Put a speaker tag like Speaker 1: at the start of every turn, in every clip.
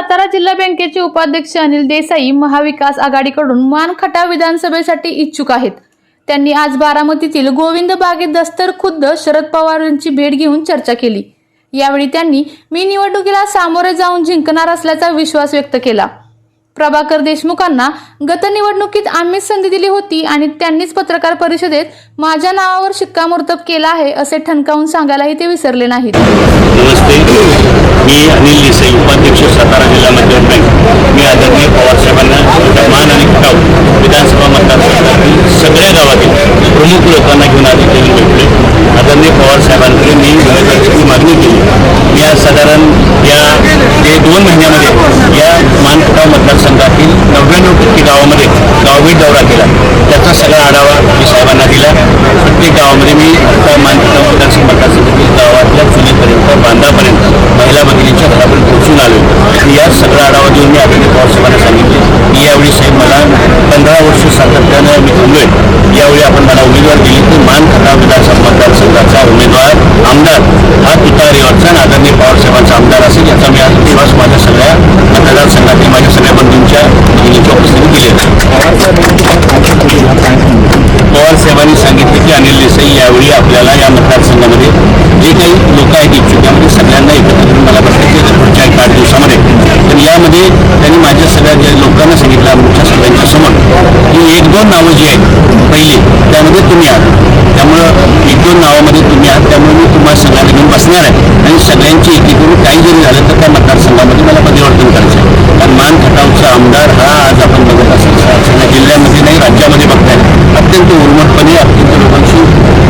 Speaker 1: सातारा जिल्हा बँकेचे उपाध्यक्ष अनिल देसाई महाविकास आघाडीकडून मानखटा विधानसभेसाठी इच्छुक आहेत. त्यांनी आज बारामतीतील गोविंद बागेत दस्तर खुद्द शरद पवार यांची भेट घेऊन चर्चा केली. यावेळी त्यांनी मी निवडणुकीला सामोरे जाऊन जिंकणार असल्याचा विश्वास व्यक्त केला. प्रभाकर देशमुखांना गतनिवडणुकीत आम्हीच संधी दिली होती आणि त्यांनीच पत्रकार परिषदेत माझ्या नावावर शिक्कामोर्तब केला आहे असे ठणकावून सांगायलाही ते विसरले नाहीत.
Speaker 2: नमस्ते. मी अनिल देसाई उपाध्यक्ष सातारा जिल्हा मध्यम बँक. मी आदरणीय पवारसाहेबांना मान आणि खटाव विधानसभा मतदारसंघातील सगळ्या गावातील प्रमुख लोकांना घेऊन आज इथे भेटले आदरणीय पवारसाहेबांकडे मी उमेदवारीची मागणी केली. मी आज साधारण या ते दोन महिन्यामध्ये या मान खटाव मतदारसंघातील नव्याण्णव टक्के गावामध्ये मी दौरा केला. त्याचा सगळा आढावा मी साहेबांना दिला. प्रत्येक गावामध्ये मी आता मान खटाव मतदारसंघ मतदारसंघातील गावातल्या चुलीपर्यंत बांधापर्यंत महिला भगिनीच्या घरापर्यंत पोहोचून आलो आणि या सगळा आढावा देऊन मी आदरणीय पवारसाहेबांना सांगितले की यावेळी साहेब मला पंधरा वर्ष सातत्यानं मी थांबलोय. यावेळी आपण मला उमेदवार दिली. तर मान खटाव विधानसभा मतदारसंघाचा उमेदवार आमदार हा तुतारीवरचा आणि आदरणीय पवारसाहेबांचा आमदार असेल याचा मी आज विश्वास माझ्या सगळ्या मतदारसंघातील माझ्या सगळ्या बंधू आपल्याला या मतदारसंघामध्ये जे काही लोक आहेत इच्छुक त्यामध्ये सगळ्यांना एकत्र करून मला बसायचे आहे पुढच्या एक आठ दिवसामध्ये. तर यामध्ये त्यांनी माझ्या सगळ्या ज्या लोकांना सांगितलं आमच्या सगळ्यांच्या समोर की एक दोन नावं जी आहेत पहिली त्यामध्ये तुम्ही आहात. त्यामुळं एक दोन नावामध्ये तुम्ही आहात त्यामुळे मी तुम्हाला सगळ्यांना घेऊन बसणार आहे. आणि सगळ्यांची एकी करून काही जरी झालं तर त्या मतदारसंघामध्ये मला परिवर्तन करायचं आहे. कारण मान खटावचा आमदार हा आज आपण बघत असेल सगळ्या जिल्ह्यामध्ये नाही राज्यामध्ये बघताय अत्यंत उर्मटपणे अत्यंत लोकांशी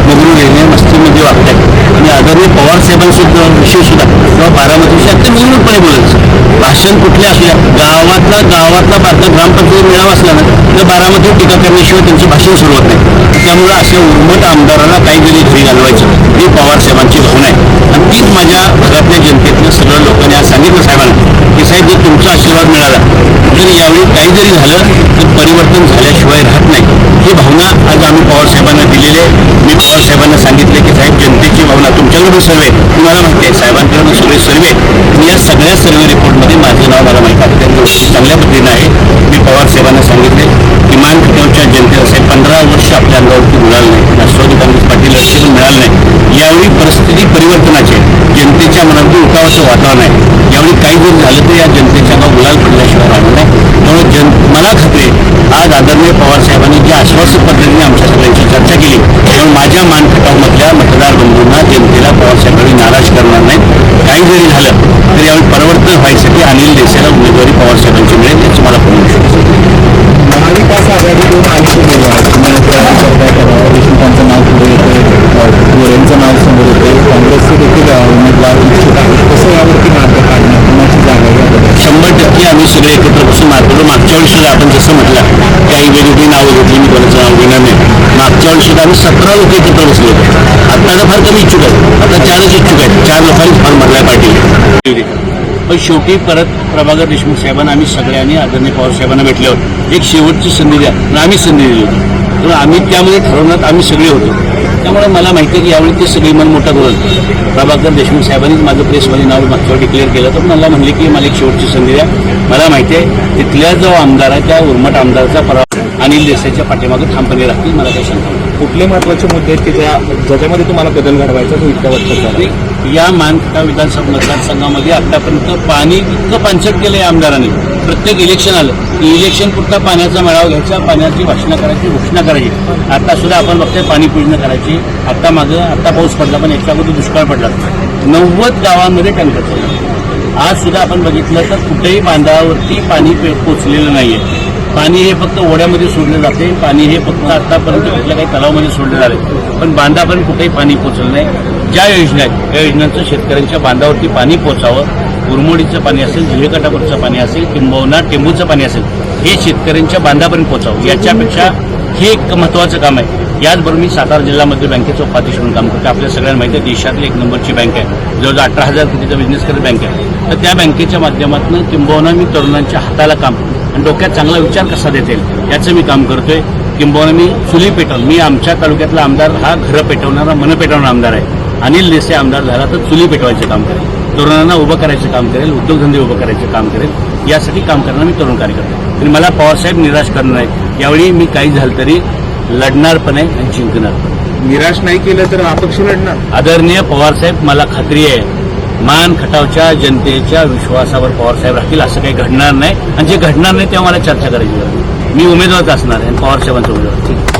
Speaker 2: निवडून येणे मस्तीमध्ये वागतायत आणि आदरणीय पवार साहेबांसुद्धा विषयसुद्धा किंवा बारामतीशी अत्यंत उर्मटपणे बोलायचं भाषण कुठले असल्या गावातला गावातला भारत ग्रामपंचायत मेळावा असला ना तर बारामती टीका करण्याशिवाय त्यांची भाषण सुरू होत नाही त्यामुळं अशा उर्मट आमदाराला काही जरी घरी घालवायचं ही पवार साहेबांची भावना आहे आणि तीच माझ्या भागातल्या जनतेतनं सगळ्या लोकांनी आज सांगितलं साहेबांना की साहेब जर तुमचा आशीर्वाद मिळाला तर यावेळी काही जरी झालं तर परिवर्तन झाल्याशिवाय राहत नाही ही भावना आज आम्ही पवारसाहेबांना दिलेली आहे. मी पवारसाहेबांना सांगितले की साहेब जनतेची भावना तुमच्याकडून सर्वे तुम्हाला माहिती आहे साहेबांकडून सर्वे सर्वे आणि या सगळ्या सर्वे रिपोर्टमध्ये माझं नाव मला माहिती आहे त्यांनी चांगल्या पद्धतीनं आहे. मी पवारसाहेबांना सांगितले किमान खटावच्या जनतेला साहेब पंधरा वर्ष आपल्या अंगावरती मिळालं नाही. राष्ट्रवादी काँग्रेस पाटील लक्ष पण मिळालं नाही. यावेळी परिस्थिती परिवर्तनाची जनतेच्या मनात उठावाचं वातावरण आहे. यावेळी काही जर झालं तर या जनतेच्या नाव गुलाल पडल्याशिवाय राहणार नाही. त्यामुळे जन मला खात्री आज माझ्या मानखटावमधल्या मतदार बंधूंना जनतेला पवार साहेबांनी नाराज करणार नाही काही जरी झालं तर यावेळी परिवर्तन व्हायसाठी अनिल देसाईला उमेदवारी पवार साहेबांची मिळेल याची मला आहे
Speaker 3: देशमुखांचं नाव पुढे येतं गोरेंचं नाव समोर येते काँग्रेसचे देखील उमेदवार इच्छुक आहेत. कसं यावरती मार्ग काढणार? कुणाची जागा
Speaker 2: शंभर टक्के आम्ही सगळे एकत्र बसून मार्ग मागच्या वेळी सुद्धा आपण जसं म्हटलं काही वेगवेगळी नावं घेतली मी कोणाचं नाव घेणार नाही मागच्या वर्षी आम्ही सतरा लोक एकत्र बसलो होतो. आता तर फार कमी इच्छुक आहेत. आता चारच इच्छुक आहेत. चार लोकांनी फार भरलाय पाटील पण शेवटी परत प्रभाकर देशमुख साहेबांना आम्ही सगळ्यांनी आदरणीय पवार साहेबांना भेटल्यावर एक शेवटची संधी द्या. आम्ही संधी दिली होती. तर आम्ही त्यामध्ये ठरवण्यात आम्ही सगळे होतो. त्यामुळे मला माहिती आहे की यावेळी ते सगळी मन मोठा करून प्रभाकर देशमुख साहेबांनीच माझं प्रेसमध्ये नाव मागच्या डिक्लेअर केलं. तर मला म्हणले की मला एक शेवटची संधी द्या. मला माहिती आहे तिथल्या जो आमदार आहे त्या उर्मट आमदाराचा पराभव अनिल देसाईच्या पाठीमागे ठामपणे राहतील. मला काही शंका.
Speaker 3: कुठले महत्त्वाचे मुद्दे आहेत की ज्या ज्याच्यामध्ये तुम्हाला बदल घडवायचा तो झाला.
Speaker 2: आणि या मानखटा विधानसभा मतदारसंघामध्ये आतापर्यंत पाणी इतकं पानसट केलं या आमदारांनी. प्रत्येक इलेक्शन आलं की इलेक्शन पुरता पाण्याचा मेळावा घ्यायचा पाण्याची भाषणं करायची घोषणा करायची. आता सुद्धा आपण बघतोय पाणी पूजणं करायची. आता मागं आता पाऊस पडला पण याच्या अगोदर दुष्काळ पडला. नव्वद गावांमध्ये टँकर आज सुद्धा आपण बघितलं तर कुठेही बांधावरती पाणी पे- पोचलेलं नाहीये. पाणी हे फक्त ओढ्यामध्ये सोडलं जाते. पाणी हे फक्त आतापर्यंत कुठल्या काही तलावामध्ये सोडले जाते पण बांधापर्यंत कुठेही पाणी पोचलं नाही. ज्या योजना आहेत त्या योजनांचं शेतकऱ्यांच्या बांधावरती पाणी पोचावं उरमोडीचं पाणी असेल झिवेकाटापूरचं पाणी असेल किंबहुना टेंबूचं पाणी असेल हे शेतकऱ्यांच्या बांधापर्यंत पोचावं याच्यापेक्षा हे एक महत्वाचं काम आहे. याचबरोबर मी सातारा जिल्हा मध्य बँकेचं उपाध्यक्ष म्हणून काम करतो आपल्या सगळ्यांना माहिती आहे देशातली एक नंबरची बँक आहे. जवळजवळ अठरा हजार कोटीचा बिझनेस करत बँक आहे. तर त्या बँकेच्या माध्यमातून किंबहुना मी तरुणांच्या हाताला काम आणि डोक्यात चांगला विचार कसा देता येईल याचं मी काम करतोय. किंबहुना मी चुली पेटवून मी आमच्या तालुक्यातला आमदार हा घरं पेटवणारा मन पेटवणारा आमदार आहे. अनिल देसाई आमदार झाला तर चुली पेटवायचं काम करेल. तरुणांना उभं करायचं काम करेल उद्योगधंदे उभं करायचं काम करेल यासाठी काम करणारा मी तरुण कार्यकर्ता. आणि मला पवारसाहेब निराश करणार नाही यावेळी मी काही झालं तरी लढणार पण आहे आणि जिंकणार पण.
Speaker 3: निराश नाही केलं तर अपक्ष लढणार
Speaker 2: आदरणीय पवारसाहेब मला खात्री आहे मान खटावच्या जनतेच्या विश्वासावर पवारसाहेब राहतील असं काही घडणार नाही आणि जे घडणार नाही तेव्हा मला चर्चा करायची. मी उमेदवारच असणार आहे आणि पवारसाहेबांचा उमेदवार ठीक.